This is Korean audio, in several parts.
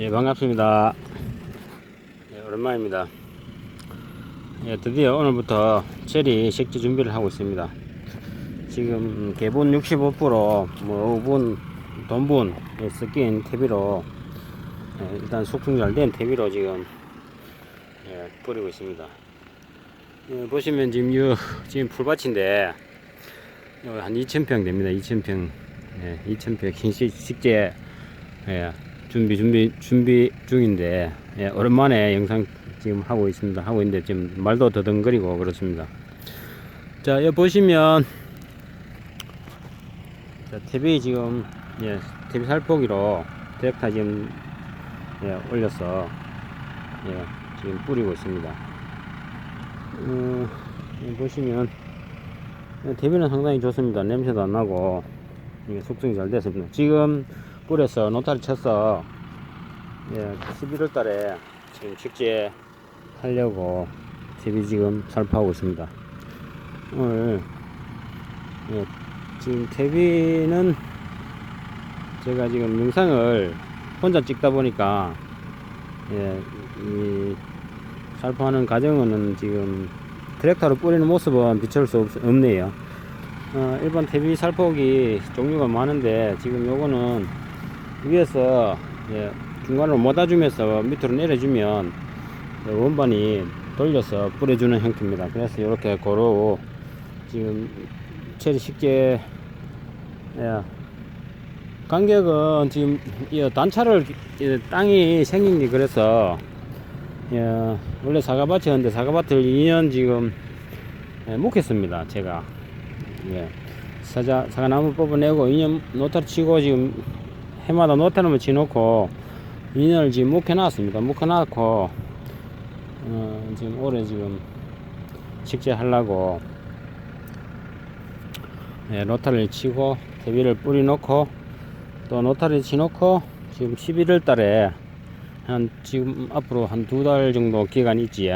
예, 반갑습니다. 예, 오랜만입니다. 예, 드디어 오늘부터 체리 식재 준비를 하고 있습니다. 지금 개분 65%, 뭐 5분, 돈분에 섞인 퇴비로 예, 일단 숙성 잘된 퇴비로 지금 예, 뿌리고 있습니다. 예, 보시면 지금 요 지금 풀밭인데 요한 2,000평 됩니다. 2,000평, 예, 2,000평 흰식 식재 예, 준비 준비 준비 중인데 예, 오랜만에 영상 지금 하고 있습니다. 하고 있는데 지금 말도 더듬거리고 그렇습니다. 자, 여기 보시면 자, TV 지금 예, TV 살포기로 디렉타 지금 예, 올려서 예, 지금 뿌리고 있습니다. 어, 보시면 대비는 상당히 좋습니다. 냄새도 안 나고 이게 숙성이 잘 됐습니다. 지금 뿌려서 노타를 쳐서 예, 11월 달에 지금 식재 하려고 TV 지금 살포하고 있습니다. 오늘 예, 지금 TV는 제가 지금 영상을 혼자 찍다 보니까 예, 이 살포하는 과정은 지금 트랙터로 뿌리는 모습은 비춰볼 수 없, 없네요. 어, 일반 TV 살포기 종류가 많은데 지금 요거는 위에서 예, 중간으로 모아 주면서 밑으로 내려주면 예, 원반이 돌려서 뿌려주는 형태입니다. 그래서 이렇게 고루 지금 체리 식재 예, 간격은 지금 이 단차를 이 땅이 생긴 게 그래서 예, 원래 사과밭이었는데 사과밭을 2년 지금 예, 묵혔습니다. 제가 예, 사자 사과나무 뽑아내고 2년 노타를 치고 지금 해마다 노타를 치놓고 2년을 지금 묵혀놨습니다. 묵혀놨고 어, 지금 올해 지금 식재하려고 예, 노타를 치고 대비를 뿌려놓고 또 노타를 치놓고 지금 11월 달에 한 지금 앞으로 한 두 달 정도 기간 있지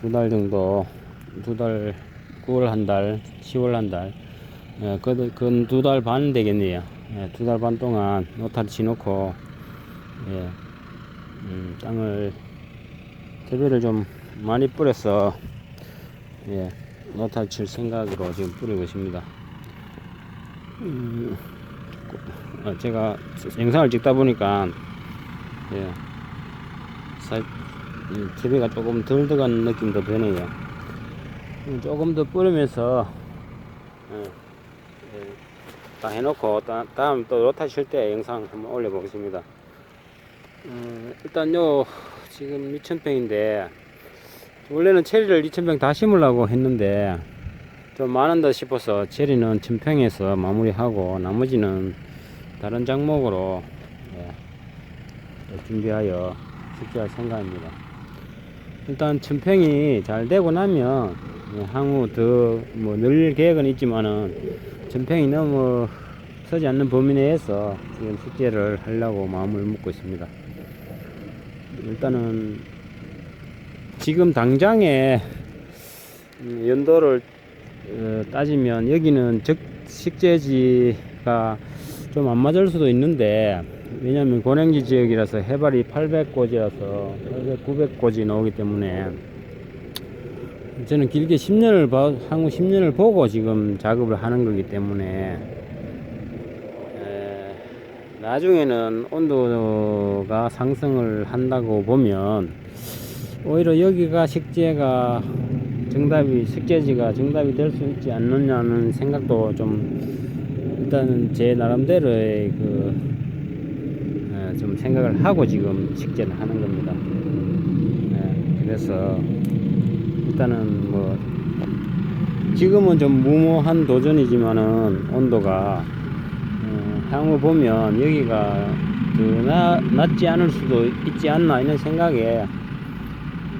두달 정도 두 달 9월 한 달 10월 한 달 예, 그건 두달 반 되겠네요 예, 두달 반 동안 노타를 치놓고 예, 음, 땅을 대비를 좀 많이 뿌려서 예, 노타를 칠 생각으로 지금 뿌리고 있습니다 음, 어, 제가 영상을 찍다 보니까 예, 사, 이 TV가 조금 덜 들어간 느낌도 드네요. 음, 조금 더 뿌리면서 예, 예, 다 해놓고 다, 다음 또 로타 칠때 영상 한번 올려보겠습니다. 음, 일단 요 지금 2,000평인데 원래는 체리를 2,000평 다 심으려고 했는데 좀 많은다 싶어서 체리는 1,000평에서 마무리하고 나머지는 다른 작목으로 예, 또 준비하여 식재할 생각입니다. 일단 천평이 잘 되고 나면 예, 향후 더 뭐 늘 계획은 있지만은 천평이 너무 서지 않는 범위 내에서 지금 식재를 하려고 마음을 먹고 있습니다. 일단은 지금 당장에 음, 연도를 어, 따지면 여기는 적 식재지가 좀 안 맞을 수도 있는데 왜냐하면 고랭지 지역이라서 해발이 800고지라서 800, 900고지 나오기 때문에 저는 길게 10년을 봐, 향후 10년을 보고 지금 작업을 하는 거기 때문에 에, 나중에는 온도가 상승을 한다고 보면 오히려 여기가 식재가 정답이 식재지가 정답이 될 수 있지 않느냐는 생각도 좀 일단은 제 나름대로의 그 좀 생각을 하고 지금 식재를 하는 겁니다. 예, 그래서 일단은 뭐 지금은 좀 무모한 도전이지만은 온도가 어, 향후 보면 여기가 그 나, 낮지 않을 수도 있지 않나 이런 생각에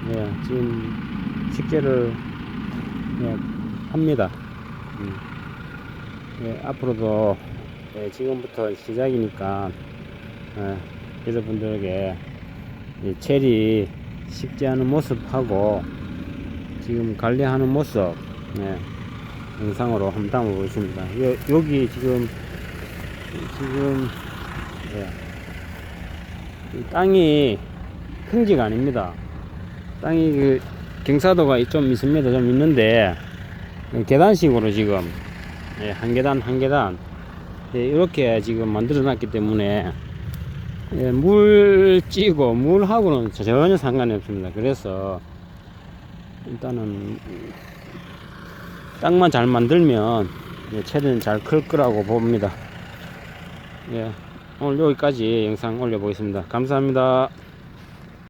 예, 지금 식재를 예, 합니다. 음. 예, 앞으로도 예, 지금부터 시작이니까 예, 여러분들에게 이 체리 식재하는 모습하고 지금 관리하는 모습 예, 영상으로 한번 담아 보겠습니다. 요, 여기 지금 지금 예, 이 땅이 평지가 아닙니다. 땅이 그 경사도가 좀 있습니다. 좀 있는데 계단식으로 지금 예, 한 계단 한 계단 예, 이렇게 지금 만들어 놨기 때문에 예, 물 찌고 물하고는 전혀 상관이 없습니다. 그래서 일단은 땅만 잘 만들면 예, 채는 잘 클 거라고 봅니다. 예, 오늘 여기까지 영상 올려보겠습니다. 감사합니다.